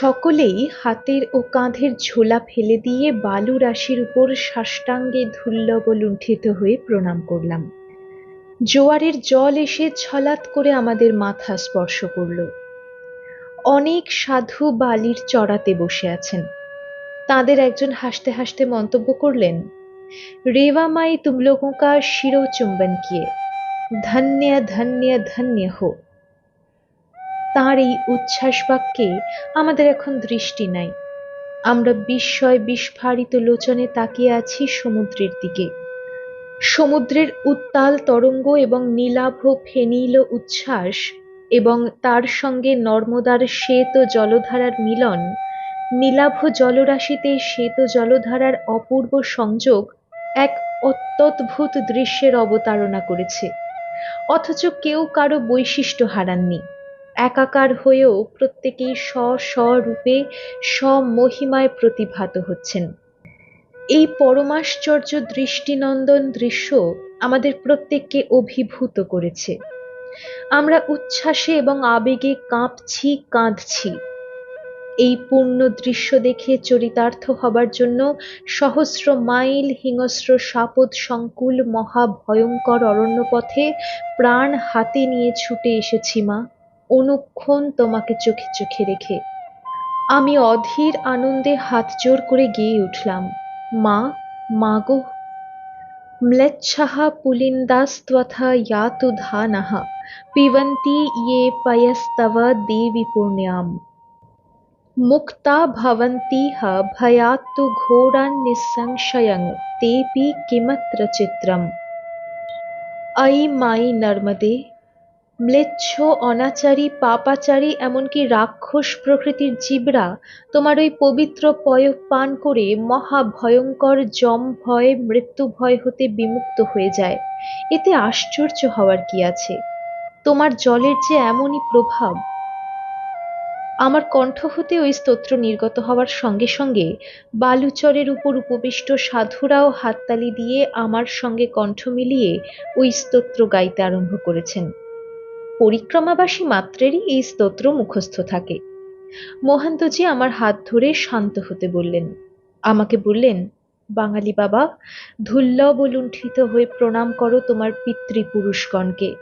সকলেই হাতের ও কাঁধের ঝোলা ফেলে দিয়ে বালু রাশির উপর সাষ্টাঙ্গে ধুল্লব লুণ্ঠিত হয়ে প্রণাম করলাম। জোয়ারের জল এসে ছলাৎ করে আমাদের মাথা স্পর্শ করল। অনেক সাধু বালির চড়াতে বসে আছেন। তাদের একজন হাসতে হাসতে মন্তব্য করলেন, রেওয়া মাই কা শিরো চুম্বন কিয়ে। ধন্য ধন্য ধন্য হো। তাঁর এই উচ্ছ্বাস বাক্যে আমাদের এখন দৃষ্টি নাই। আমরা বিস্ময় বিস্ফারিত লোচনে তাকিয়ে আছি সমুদ্রের দিকে। সমুদ্রের উত্তাল তরঙ্গ এবং নীলাভ ফেনীল উচ্ছ্বাস এবং তার সঙ্গে নর্মদার শ্বেত জলধারার মিলন, নীলাভ জলরাশিতে শ্বেত জলধারার অপূর্ব সংযোগ এক অত্যদ্ভুত দৃশ্যের অবতারণা করেছে। অথচ কেউ কারও বৈশিষ্ট্য হারাননি। একাকার হয়েও প্রত্যেকেই স্ব স্বরূপে স্বমহিমায় প্রতিভাত হচ্ছেন। এই পরমাশ্চর্য দৃষ্টিনন্দন দৃশ্য আমাদের প্রত্যেককে অভিভূত করেছে। আমরা উচ্ছ্বাসে এবং আবেগে কাঁপছি, কাঁদছি। এই পূর্ণ দৃশ্য দেখে চরিতার্থ হবার জন্য সহস্র মাইল হিংস্র সাপদ সংকুল মহাভয়ঙ্কর অরণ্যপথে প্রাণ হাতে নিয়ে ছুটে এসেছি মা। অনুক্ষণ তোমাকে চোখে চোখে রেখে আমি অধীর আনন্দে হাত জোর করে গেয়ে উঠলাম মা মা গো ম্লেচ্ছাः পুলিন্দাস্ত্বথা ইয়াতু ধানः পিবন্তি ইয়ে পয়স্তব দেবী পুণ্যাম মুক্তা ভবন্তিহ ভয়াত্তু ঘোরান্নিঃসংশয়ং তেপি কিমত্র চিত্রম অয়ি মাই নর্মদে ম্লেচ্ছ, অনাচারী, পাপাচারী, এমনকি রাক্ষস প্রকৃতির জীবরা, তোমার ওই পবিত্র পয় পান করে মহা ভয়ঙ্কর জম ভয় মৃত্যু ভয় হতে বিমুক্ত হয়ে যায়। এতে আশ্চর্য হওয়ার কি আছে? তোমার জলের যে এমনই প্রভাব। আমার কণ্ঠ হতে ওই স্তোত্র নির্গত হওয়ার সঙ্গে সঙ্গে বালুচরের উপর উপবিষ্ট সাধুরাও হাততালি দিয়ে আমার সঙ্গে কণ্ঠ মিলিয়ে ওই স্তোত্র গাইতে আরম্ভ করেছেন। পরিক্রমাবাসী মাত্রেরই এই স্তোত্র মুখস্থ থাকে। মহান্তজি আমার হাত ধরে শান্ত হতে বললেন। আমাকে বললেন, বাঙালি বাবা ধুল্লব লুণ্ঠিত হয়ে প্রণাম করো তোমার পিতৃপুরুষগণকে।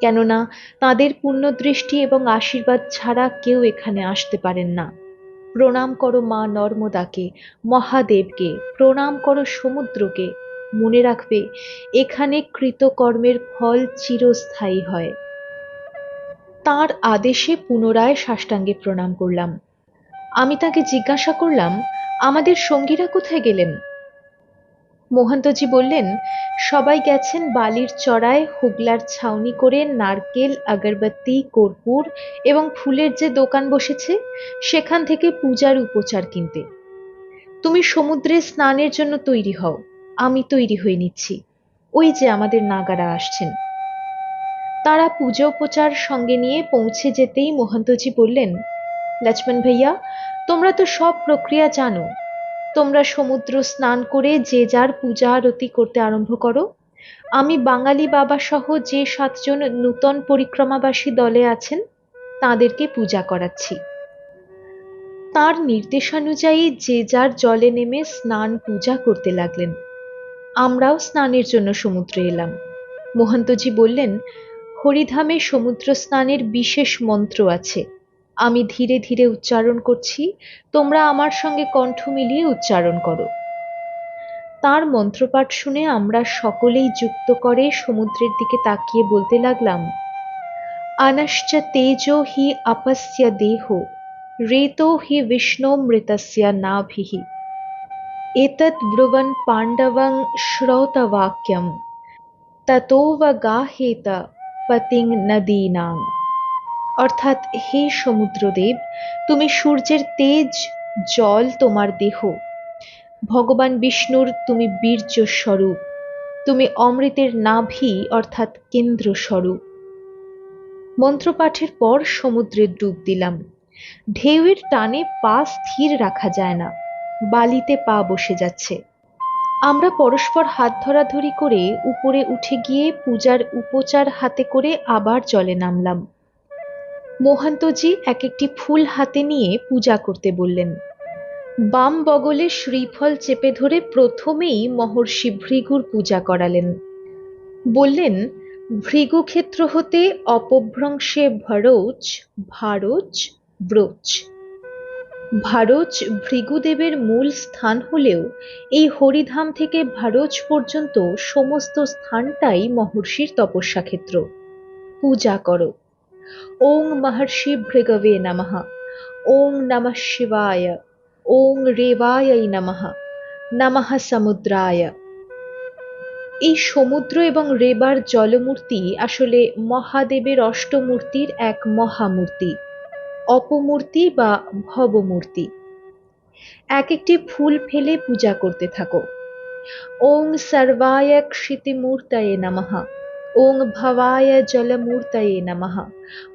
কেননা তাদের পুণ্যদৃষ্টি এবং আশীর্বাদ ছাড়া কেউ এখানে আসতে পারেন না। প্রণাম করো মা নর্মদাকে, মহাদেবকে, প্রণাম করো সমুদ্রকে। মনে রাখবে, এখানে কৃতকর্মের ফল চিরস্থায়ী হয়। তার আদেশে পুনরায় সাষ্টাঙ্গে প্রণাম করলাম। আমি তাকে জিজ্ঞাসা করলাম, আমাদের সঙ্গীরা কোথায় গেলেন? মহান্তজি বললেন, সবাই গেছেন বালির চড়ায় হুগলার ছাউনি করে নারকেল, আগরবাতি, কর্পূর এবং ফুলের যে দোকান বসেছে, সেখান থেকে পূজার উপচার কিনতে। তুমি সমুদ্রে স্নানের জন্য তৈরি হও, আমি তৈরি হয়ে নিচ্ছি। ওই যে আমাদের নাগারা আসছেন। তারা পূজা উপচার সঙ্গে নিয়ে পৌঁছে যেতেই মহান্তজি বললেন, লক্ষ্মণ ভাইয়া, তোমরা তো সব প্রক্রিয়া জানো। তোমরা সমুদ্র স্নান করে যে যার পূজা আরতি করতে আরম্ভ করো। আমি বাঙালি বাবা সহ যে সাতজন নূতন পরিক্রমাবাসী দলে আছেন, তাদেরকে পূজা করাচ্ছি। তার নির্দেশানুযায়ী যে যার জলে নেমে স্নান পূজা করতে লাগলেন। আমরাও স্নানের জন্য সমুদ্রে এলাম। মহান্তজি বললেন হরিধামে সমুদ্র স্নানের বিশেষ মন্ত্র আছে। আমি ধীরে ধীরে উচ্চারণ করছি, তোমরা আমার সঙ্গে কণ্ঠ মিলিয়ে উচ্চারণ করো। তার মন্ত্রপাঠ শুনে আমরা সকলেই যুক্ত করে সমুদ্রের দিকে তাকিয়ে বলতে লাগলাম, আনশ্চ তেজ হি আপস্য দেহ, রেতো হি বিষ্ণু বিষ্ণুমৃতস্য নাভিः। এতৎ ব্রুবন পাণ্ডবং শ্রৌতবাক্যম ততোবগাহেত পতিং নদীনাং। অর্থাৎ, হে সমুদ্রদেব, তুমি সূর্যের তেজ, জল তোমার দেহ। ভগবান বিষ্ণুর তুমি বীর্য স্বরূপ তুমি অমৃতের নাভি, অর্থাৎ কেন্দ্র স্বরূপ মন্ত্রপাঠের পর সমুদ্রের ডুব দিলাম। ঢেউয়ের টানে পা স্থির রাখা যায় না। বালিতে পা বসে যাচ্ছে। আমরা পরস্পর হাত ধরাধরি করে উপরে উঠে গিয়ে পূজার উপচার হাতে করে আবার জলে নামলাম। মোহান্তজি এক একটি ফুল হাতে নিয়ে পূজা করতে বললেন, বাম বগলে শ্রীফল চেপে ধরে প্রথমেই মহর্ষি ভৃগুর পূজা করালেন। বললেন, ভৃগুক্ষেত্র হতে অপভ্রংশে ভরোচ, ভারোচ, ব্রোচ। ভারোচ ভৃগুদেবের মূল স্থান হলেও এই হরিধাম থেকে ভারোচ পর্যন্ত সমস্ত স্থানটাই মহর্ষির তপস্যা ক্ষেত্র পূজা করো। ওং মহর্ষি ভৃগবে নমঃ। ওং নমঃ শিবায়। ওং রেবায় নমঃ। নমঃ সমুদ্রায়। এই সমুদ্র এবং রেবার জলমূর্তি আসলে মহাদেবের অষ্টমূর্তির এক মহামূর্তি। অপমূর্তি বা ভবমূর্তি। এক একটি ফুল ফেলে পূজা করতে থাকো। ওং সর্বায় ক্ষিতিমূর্তয়ে নমঃ। ওং ভবায় জলমূর্তয়ে নমঃ।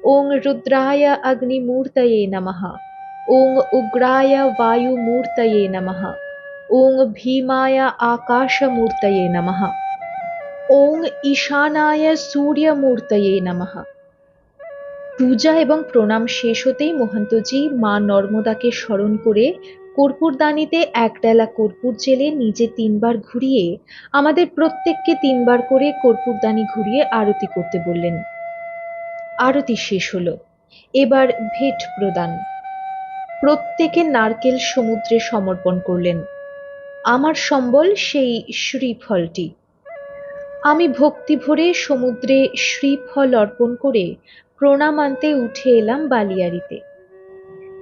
ওং রুদ্রায় অগ্নিমূর্তয়ে নমঃ। ওং উগ্রায় বায়ুমূর্তয়ে নমঃ। ওং ভীমায় আকাশমূর্তয়ে নমঃ। ওং ঈশানায় সূর্যমূর্তয়ে নমঃ। পূজা এবং প্রণাম শেষ হতেই মহন্তজি মা নর্মদাকে স্মরণ করে কর্পূরদানিতে এক ডালা কর্পূর জেলে নিজে তিনবার ঘুরিয়ে, আমাদের প্রত্যেককে তিনবার করে কর্পূরদানি ঘুরিয়ে আরতি করতে বললেন। আরতি শেষ হলো। এবার ভেট প্রদান। প্রত্যেকে নারকেল সমুদ্রে সমর্পণ করলেন। আমার সম্বল সেই শ্রীফলটি। আমি ভক্তি ভরে সমুদ্রে শ্রীফল অর্পণ করে প্রণাম আনতে উঠে এলাম বালিয়াড়িতে।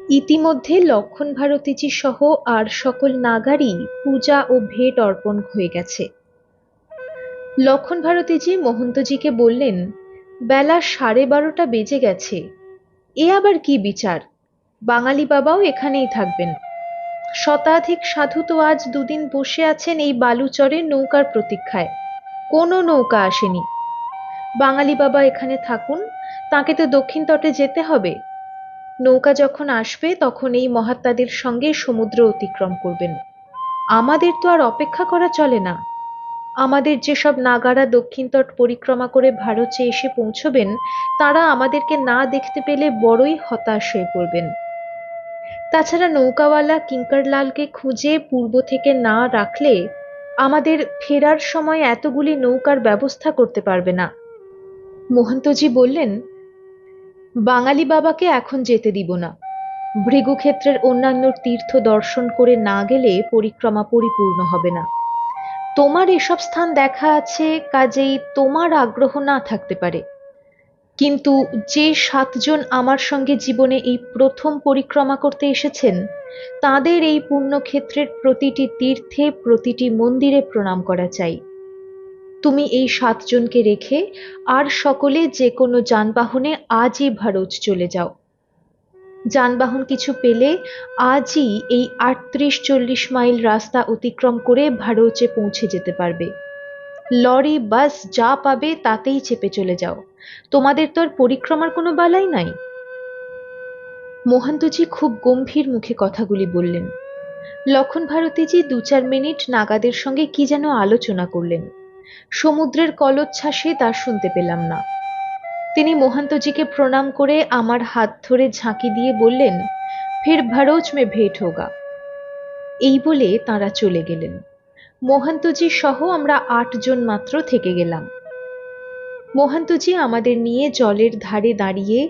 ইতিমধ্যে লক্ষণ ভারতীজি সহ আর সকল নাগারই পূজা ও ভেট অর্পণ হয়ে গেছে। লক্ষণ ভারতীজি মহন্তজিকে বললেন, বেলা সাড়ে বারোটা বেজে গেছে। এ আবার কি বিচার? বাঙালি বাবাও এখানেই থাকবেন। শতাধিক সাধু তো আজ দুদিন বসে আছেন এই বালুচরে নৌকার প্রতীক্ষায়। কোনো নৌকা আসেনি। বাঙালি বাবা এখানে থাকুন, তাকে তো দক্ষিণ তটে যেতে হবে। নৌকা যখন আসবে, তখন এই মহাত্মাদের সঙ্গে সমুদ্র অতিক্রম করবেন। আমাদের তো আর অপেক্ষা করা চলে না। আমাদের যেসব নাগারা দক্ষিণ তট পরিক্রমা করে ভারতে এসে পৌঁছবেন, তারা আমাদেরকে না দেখতে পেলে বড়ই হতাশ হয়ে পড়বেন। তাছাড়া নৌকাওয়ালা কিঙ্করলালকে খুঁজে পূর্ব থেকে না রাখলে আমাদের ফেরার সময় এতগুলি নৌকার ব্যবস্থা করতে পারবে না। মহন্তজি বললেন, বাঙালি বাবাকে এখন যেতে দিব না। ভৃগুক্ষেত্রের অন্যান্য তীর্থ দর্শন করে না গেলে পরিক্রমা পরিপূর্ণ হবে না। তোমার এসব স্থান দেখা আছে, কাজেই তোমার আগ্রহ না থাকতে পারে। কিন্তু যে সাতজন আমার সঙ্গে জীবনে এই প্রথম পরিক্রমা করতে এসেছেন, তাদের এই পুণ্যক্ষেত্রের প্রতিটি তীর্থে, প্রতিটি মন্দিরে প্রণাম করা চাই। তুমি এই সাতজনকে রেখে আর সকলে যে কোনো যানবাহনে আজই ভারত চলে যাও। যানবাহন কিছু পেলে আজই এই আটত্রিশ চল্লিশ মাইল রাস্তা অতিক্রম করে ভারতে পৌঁছে যেতে পারবে। লরি, বাস যা পাবে তাতেই চেপে চলে যাও। তোমাদের তো আর পরিক্রমার কোনো বালাই নাই? মোহান্তজি খুব গম্ভীর মুখে কথাগুলি বললেন। লক্ষণ ভারতীজি দু চার মিনিট নাগাদের সঙ্গে কি যেন আলোচনা করলেন। সমুদ্রের কলোচ্ছ্বাসে তা শুনতে পেলাম না। তিনি মোহান্তজিকে প্রণাম করে আমার হাত ধরে ঝাঁকি দিয়ে বললেন, ফের ভরোজ মে ভেট হোগা। এই বলে তারা চলে গেলেন। মোহান্তজি সহ আমরা আটজন মাত্র থেকে গেলাম। মোহান্তজি আমাদের নিয়ে জলের ধারে দাঁড়িয়ে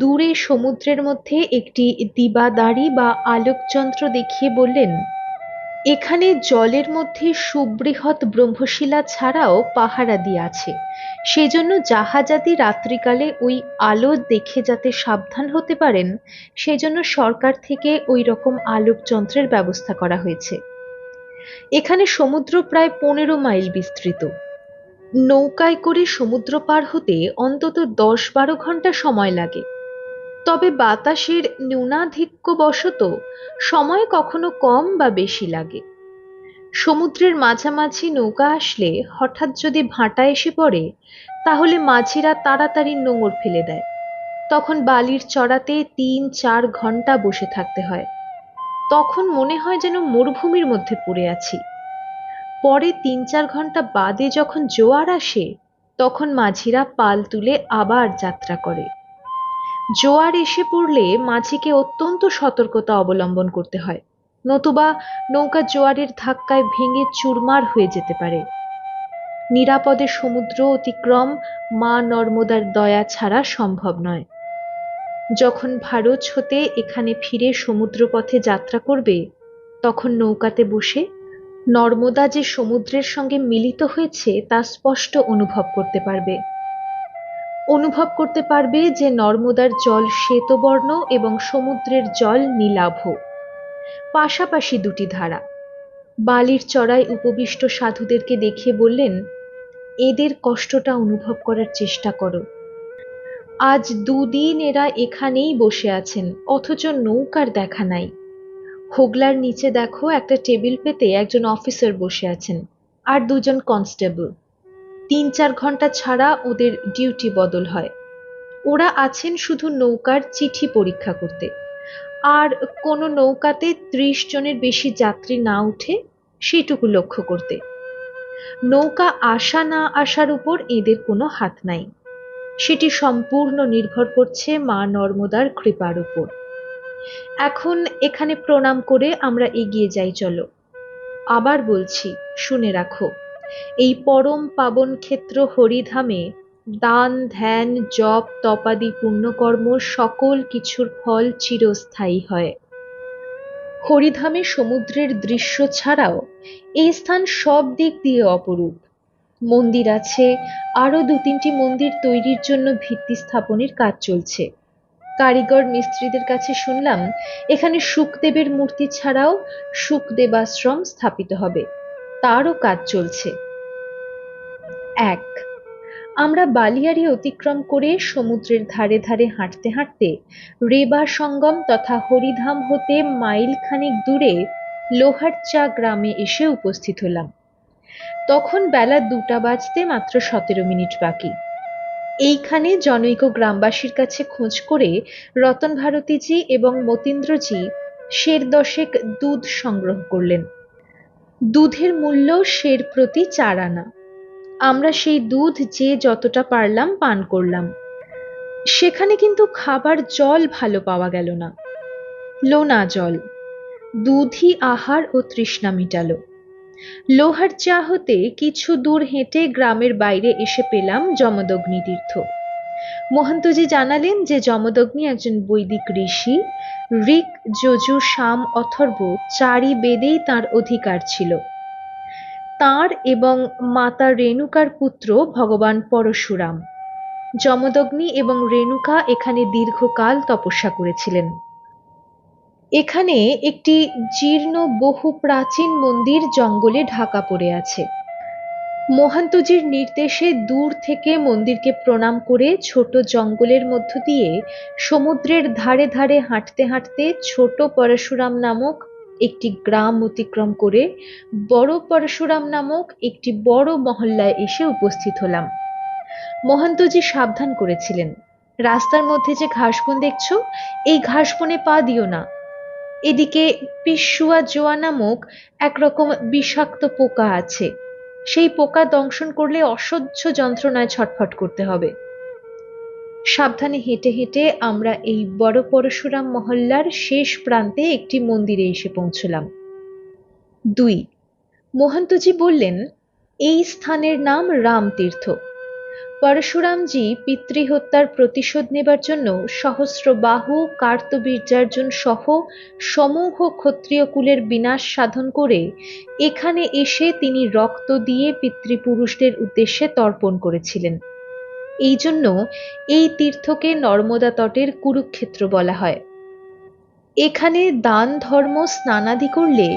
দূরে সমুদ্রের মধ্যে একটি দিবাদারি বা আলোকযন্ত্র দেখিয়ে বললেন, এখানে জলের মধ্যে সুবৃহৎ ব্রহ্মশিলা ছাড়াও পাহারাদি আছে। সেজন্য জাহাজাদি রাত্রিকালে ওই আলো দেখে যাতে সাবধান হতে পারেন, সেজন্য সরকার থেকে ওই রকম আলোকযন্ত্রের ব্যবস্থা করা হয়েছে। এখানে সমুদ্র প্রায় পনেরো মাইল বিস্তৃত। নৌকায় করে সমুদ্র পার হতে অন্তত দশ বারো ঘণ্টা সময় লাগে। তবে বাতাসের ন্যূনাধিক্য বশত সময় কখনো কম বা বেশি লাগে। সমুদ্রের মাঝামাঝি নৌকা আসলে হঠাৎ যদি ভাঁটা এসে পড়ে, তাহলে মাঝিরা তাড়াতাড়ি নোঙর ফেলে দেয়। তখন বালির চড়াতে তিন চার ঘণ্টা বসে থাকতে হয়। তখন মনে হয় যেন মরুভূমির মধ্যে পড়ে আছি। পরে তিন চার ঘণ্টা বাদে যখন জোয়ার আসে, তখন মাঝিরা পাল তুলে আবার যাত্রা করে। জোয়ার এসে পড়লে মাঝিকে অত্যন্ত সতর্কতা অবলম্বন করতে হয়, নতুবা নৌকা জোয়ারের ধাক্কায় ভেঙে চুরমার হয়ে যেতে পারে। নিরাপদে সমুদ্র অতিক্রম মা নর্মদার দয়া ছাড়া সম্ভব নয়। যখন ভারত হতে এখানে ফিরে সমুদ্রপথে যাত্রা করবে, তখন নৌকাতে বসে নর্মদা যে সমুদ্রের সঙ্গে মিলিত হয়েছে, তা স্পষ্ট অনুভব করতে পারবে। অনুভব করতে পারবে যে নর্মদার জল শ্বেতবর্ণ এবং সমুদ্রের জল নীলাভ। পাশাপাশি দুটি ধারা। বালির চড়ায় উপবিষ্ট সাধুদেরকে দেখিয়ে বললেন, এদের কষ্টটা অনুভব করার চেষ্টা করো। আজ দুদিন এরা এখানেই বসে আছেন, অথচ নৌকার দেখা নাই। হোগলার নিচে দেখো একটা টেবিল পেতে একজন অফিসার বসে আছেন, আর দুজন কনস্টেবল। তিন চার ঘণ্টা ছাড়া ওদের ডিউটি বদল হয়। ওরা আছেন শুধু নৌকার চিঠি পরীক্ষা করতে। আর কোনো নৌকাতে ত্রিশ জনের বেশি যাত্রী না উঠে সেটুকু লক্ষ্য করতে। নৌকা আসা না আসার উপর এদের কোনো হাত নাই। সেটি সম্পূর্ণ নির্ভর করছে মা নর্মদার কৃপার উপর। এখন এখানে প্রণাম করে আমরা এগিয়ে যাই, চলো। আবার বলছি, শুনে রাখো। এই পরম পাবন ক্ষেত্র হরিধামে দান, ধ্যান, জপ, তপাদি, পুণ্যকর্ম সকল কিছুর ফল চিরস্থায়ী হয়। হরিধামে সমুদ্রের দৃশ্য ছাড়াও এই স্থান সব দিক দিয়ে অপরূপ। মন্দির আছে, আরও দু তিনটি মন্দির তৈরির জন্য ভিত্তি স্থাপনের কাজ চলছে। কারিগর মিস্ত্রিদের কাছে শুনলাম, এখানে সুখদেবের মূর্তি ছাড়াও সুখদেবাশ্রম স্থাপিত হবে। তারও কাজ চলছে। এক, আমরা বালিয়ারি অতিক্রম করে সমুদ্রের ধারে ধারে হাঁটতে হাঁটতে রেবা সঙ্গম তথা হরিধাম হতে মাইল খানিক দূরে লোহারচা গ্রামে এসে উপস্থিত হলাম। তখন বেলা দুটা বাজতে মাত্র সতেরো মিনিট বাকি। এইখানে জনৈক গ্রামবাসীর কাছে খোঁজ করে রতন ভারতীজি এবং মতীন্দ্রজি শের দশেক দুধ সংগ্রহ করলেন। দুধের মূল্য শের প্রতি চার আনা। আমরা সেই দুধ যে যতটা পারলাম পান করলাম। সেখানে কিন্তু খাবার জল ভালো পাওয়া গেল না। লোনা জল। দুধই আহার ও তৃষ্ণা মিটালো। লোহার চা হতে কিছু দূর হেঁটে গ্রামের বাইরে এসে পেলাম যমদগ্নি তীর্থ। মহন্তজি জানালেন যে যমদগ্নি একজন বৈদিক ঋষি, ঋক, যজু শাম অথর্ব চারি বেদেই তার অধিকার ছিল। তার এবং মাতা রেণুকার পুত্র ভগবান পরশুরাম। যমদগ্নি এবং রেণুকা এখানে দীর্ঘকাল তপস্যা করেছিলেন। এখানে একটি জীর্ণ বহু প্রাচীন মন্দির জঙ্গলে ঢাকা পড়ে আছে। মহান্তজির নির্দেশে দূর থেকে মন্দিরকে প্রণাম করে ছোট জঙ্গলের মধ্য দিয়ে সমুদ্রের ধারে ধারে হাঁটতে হাঁটতে ছোট পরশুরাম নামক একটি গ্রাম অতিক্রম করে বড় পরশুরাম নামক একটি বড় মহল্লায় এসে উপস্থিত হলাম। মহান্তজি সাবধান করেছিলেন। রাস্তার মধ্যে যে ঘাসবন দেখছ, এই ঘাসবনে পা দিও না। এদিকে পিসুয়া জোয়া নামক একরকম বিষাক্ত পোকা আছে। সেই পোকা দংশন করলে অসহ্য যন্ত্রণায় ছটফট করতে হবে। সাবধানে হেঁটে হেঁটে আমরা এই বড় পরশুরাম মহল্লার শেষ প্রান্তে একটি মন্দিরে এসে পৌঁছলাম। দুই, মহন্তজি বললেন, এই স্থানের নাম রামতীর্থ। পরশুরামজি পিতৃহত্যার প্রতিশোধ নেবার জন্য সহস্র বাহু কার্তবীর্যার্জুন সহ সমূহ ক্ষত্রিয় কুলের বিনাশ সাধন করে এখানে এসে তিনি রক্ত দিয়ে পিতৃপুরুষদের উদ্দেশ্যে তর্পণ করেছিলেন। এই জন্য এই তীর্থকে নর্মদা তটের কুরুক্ষেত্র বলা হয়। এখানে দান ধর্ম স্নানাদি করলে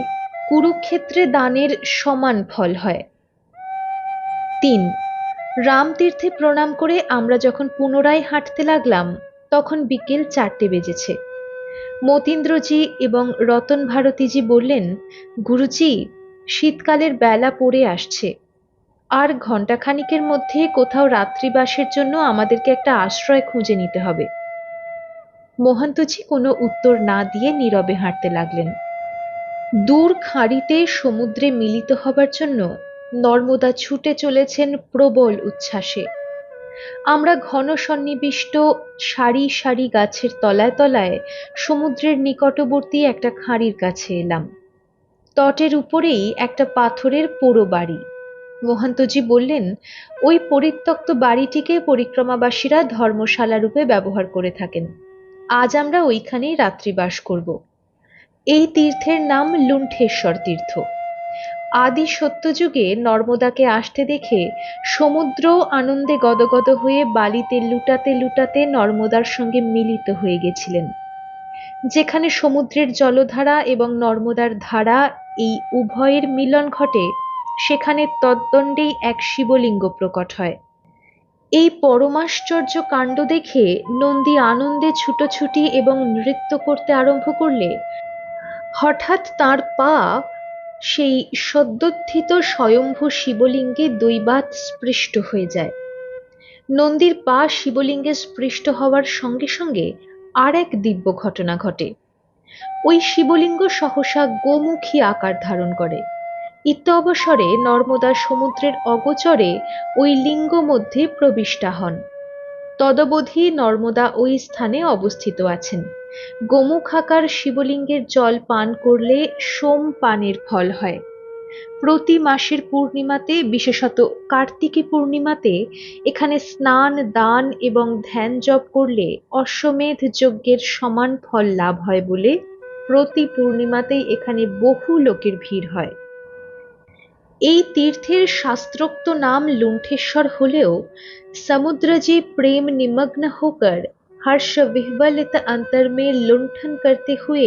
কুরুক্ষেত্রে দানের সমান ফল হয়। তিন রামতীর্থে প্রণাম করে আমরা যখন পুনরায় হাঁটতে লাগলাম, তখন বিকেল চারটে বেজেছে। মতীন্দ্রজি এবং রতন ভারতীজি বললেন, গুরুজি, শীতকালের বেলা পড়ে আসছে। আর ঘণ্টাখানিকের মধ্যে কোথাও রাত্রিবাসের জন্য আমাদেরকে একটা আশ্রয় খুঁজে নিতে হবে। মহান্তজি কোনো উত্তর না দিয়ে নীরবে হাঁটতে লাগলেন। দূর খাঁড়িতে সমুদ্রে মিলিত হবার জন্য নর্মদা ছুটে চলেছেন প্রবল উচ্ছ্বাসে। আমরা ঘন সন্নিবিষ্ট সারি সারি গাছের তলায় তলায় সমুদ্রের নিকটবর্তী একটা খাঁড়ির কাছে এলাম। তটের উপরেই একটা পাথরের পোড়ো বাড়ি। মহান্তজি বললেন, ওই পরিত্যক্ত বাড়িটিকে পরিক্রমাবাসীরা ধর্মশালা রূপে ব্যবহার করে থাকেন। আজ আমরা ওইখানেই রাত্রিবাস করব। এই তীর্থের নাম লুণ্ঠেশ্বর তীর্থ। আদি সত্যযুগে নর্মদাকে আসতে দেখে সমুদ্র আনন্দে গদগদ হয়ে বালিতে লুটাতে লুটাতে নর্মদার সঙ্গে মিলিত হয়ে গেছিলেন। যেখানে সমুদ্রের জলধারা এবং নর্মদার ধারা এই উভয়ের মিলন ঘটে, সেখানে তদ্দণ্ডেই এক শিবলিঙ্গ প্রকট হয়। এই পরমাশ্চর্য কাণ্ড দেখে নন্দী আনন্দে ছুটোছুটি এবং নৃত্য করতে আরম্ভ করলে হঠাৎ তার পা সেই সদ্যোত্থিত স্বয়ম্ভু শিবলিঙ্গে দৈবাত স্পৃষ্ট হয়ে যায়। নন্দীর পা শিবলিঙ্গে স্পৃষ্ট হওয়ার সঙ্গে সঙ্গে আর এক দিব্য ঘটনা ঘটে। ওই শিবলিঙ্গ সহসা গোমুখী আকার ধারণ করে। ইত্য অবসরে নর্মদা সমুদ্রের অগোচরে ওই লিঙ্গ মধ্যে প্রবিষ্টা হন। তদবধি নর্মদা ওই স্থানে অবস্থিত আছেন। গোমুখাকার শিবলিঙ্গের জল পান করলে সোম পানের ফল হয়। প্রতি মাসের পূর্ণিমাতে, বিশেষত কার্তিকী পূর্ণিমাতে, এখানে স্নান, দান এবং ধ্যান জপ করলে অশ্বমেধ যজ্ঞের সমান ফল লাভ হয় বলে প্রতি পূর্ণিমাতেই এখানে বহু লোকের ভিড় হয়। এই তীর্থের শাস্ত্রোক্ত নাম লুণ্ঠেশ্বর হলেও সমুদ্রজে প্রেম নিমগ্ন হোকার हर्ष विह्वलित अंतर में लुंठन करते हुए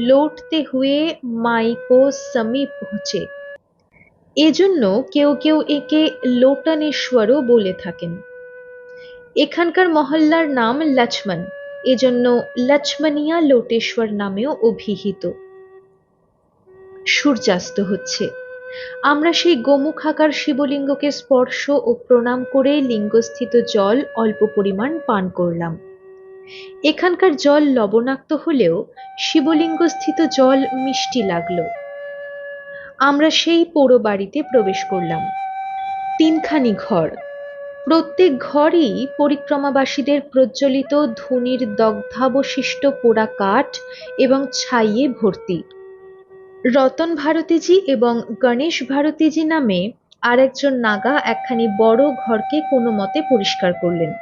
लौटते हुए माई को समीप পৌঁছে এজন্য কেউ কেউ একে লোটানেশ্বরও বলে থাকেন এখানকার মহল্লার নাম লক্ষ্মণ এজন্য লক্ষ্মণিয়া লোটেশ্বর নামেও অভিহিত সূর্যাস্ত হচ্ছে আমরা সেই গোমুখাকার শিবলিঙ্গকে স্পর্শ ও প্রণাম করে লিঙ্গস্থিত জল অল্প পরিমাণ পান করলাম এখানকার জল লবণাক্ত হলেও শিবলিঙ্গস্থিত জল মিষ্টি লাগল। আমরা সেই পোড়ো বাড়িতে প্রবেশ করলাম। তিনখানি ঘর। প্রত্যেক ঘরই পরিক্রমাবাসীদের প্রজ্বলিত ধুনির দগ্ধাবশিষ্ট পোড়া কাঠ এবং ছাইয়ে ভর্তি। রতন ভারতীজি এবং গণেশ ভারতীজি নামে আরেকজন নাগা একখানি বড় ঘরকে কোনো মতে পরিষ্কার করলেন।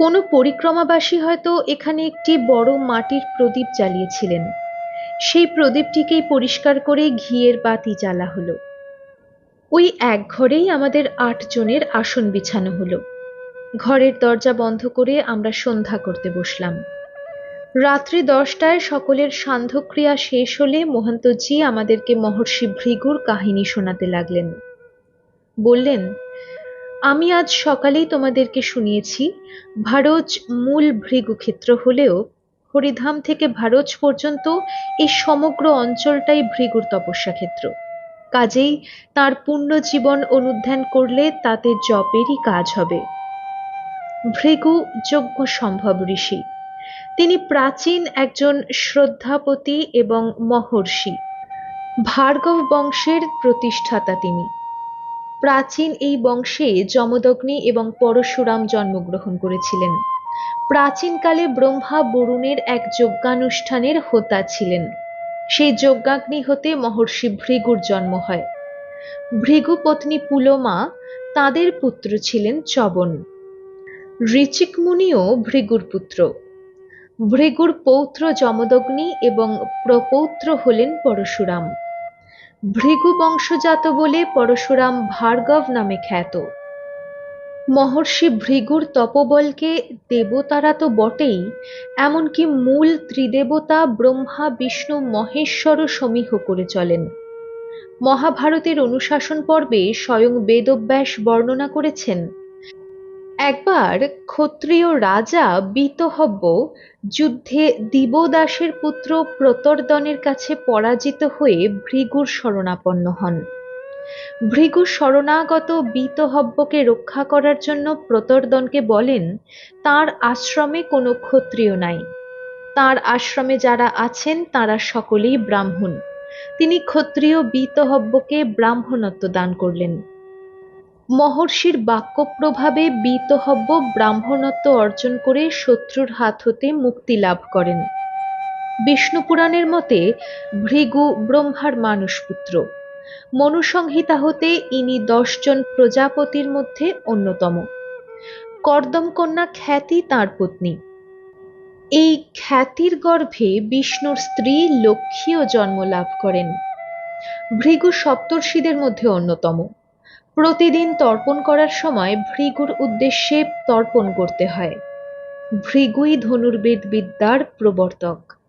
কোনো পরিক্রমাবাসী হয়তো এখানে একটি বড় মাটির প্রদীপ জ্বালিয়েছিলেন। সেই প্রদীপটিকেই পরিষ্কার করে ঘিয়ের বাতি জ্বালা হলো। ওই এক ঘরেই আমাদের আট জনের আসন বিছানো হলো। ঘরের দরজা বন্ধ করে আমরা সন্ধ্যা করতে বসলাম। রাত্রি দশটায় সকলের সান্ধ্যক্রিয়া শেষ হলে মহন্তজি আমাদেরকে মহর্ষি ভৃগুর কাহিনী শোনাতে লাগলেন। বললেন আমি আজ সকালেই তোমাদেরকে শুনিয়েছি, ভারজ মূল ভৃগুক্ষেত্র হলেও হরিধাম থেকে ভারজ পর্যন্ত এই সমগ্র অঞ্চলটাই ভৃগুর তপস্যা ক্ষেত্র কাজেই তার পূর্ণ জীবন অনুধ্যান করলে তাতে জপেরই কাজ হবে। ভৃগু যোগ্য সম্ভব ঋষি। তিনি প্রাচীন একজন শ্রদ্ধাপতি এবং মহর্ষি। ভার্গব বংশের প্রতিষ্ঠাতা তিনি। প্রাচীন এই বংশে যমদগ্নি এবং পরশুরাম জন্মগ্রহণ করেছিলেন। প্রাচীনকালে ব্রহ্মা বরুণের এক যজ্ঞানুষ্ঠানের হোতা ছিলেন। সেই যজ্ঞাগ্নি হতে মহর্ষি ভৃগুর জন্ম হয়। ভৃগু পত্নী পুলমা তাদের পুত্র ছিলেন চবন। ঋচিক মুনিও ভৃগুর পুত্র। ভৃগুর পৌত্র যমদগ্নি এবং প্রপৌত্র হলেন পরশুরাম। ভৃগু বংশজাত বলে পরশুরাম ভার্গব নামে খ্যাত। মহর্ষি ভৃগুর তপবলকে দেবতারা তো বটেই, এমনকি মূল ত্রিদেবতা ব্রহ্মা, বিষ্ণু, মহেশ্বরও সমীহ করে চলেন। মহাভারতের অনুশাসন পর্বে স্বয়ং বেদব্যাস বর্ণনা করেছেন একবার ক্ষত্রিয় রাজা বিতহব্য যুদ্ধে দিবদাসের পুত্র প্রতর্দনের কাছে পরাজিত হয়ে ভৃগুর শরণাপন্ন হন। ভৃগু শরণাগত বিতহব্যকে রক্ষা করার জন্য প্রতর্দনকে বলেন, তার আশ্রমে কোনো ক্ষত্রিয় নাই। তার আশ্রমে যারা আছেন, তারা সকলেই ব্রাহ্মণ। তিনি ক্ষত্রিয় বিতহব্যকে ব্রাহ্মণত্ব দান করলেন। মহর্ষির বাক্য প্রভাবে বীতহব্য ব্রাহ্মণত্ব অর্জন করে শত্রুর হাত হতে মুক্তি লাভ করেন। বিষ্ণু পুরাণের মতে, ভৃগু ব্রহ্মার মানুষপুত্র মনুসংহিতা হতে ইনি দশজন প্রজাপতির মধ্যে অন্যতম। কর্দম কন্যা খ্যাতি তাঁর পত্নী। এই খ্যাতির গর্ভে বিষ্ণুর স্ত্রী লক্ষ্মীও জন্ম লাভ করেন। ভৃগু সপ্তর্ষিদের মধ্যে অন্যতম। প্রতিদিন তর্পণ করার সময় ভৃগুর উদ্দেশ্যে তর্পণ করতে হয়। ভৃগুই ধনুর্বেদ বিদ্যার প্রবর্তক।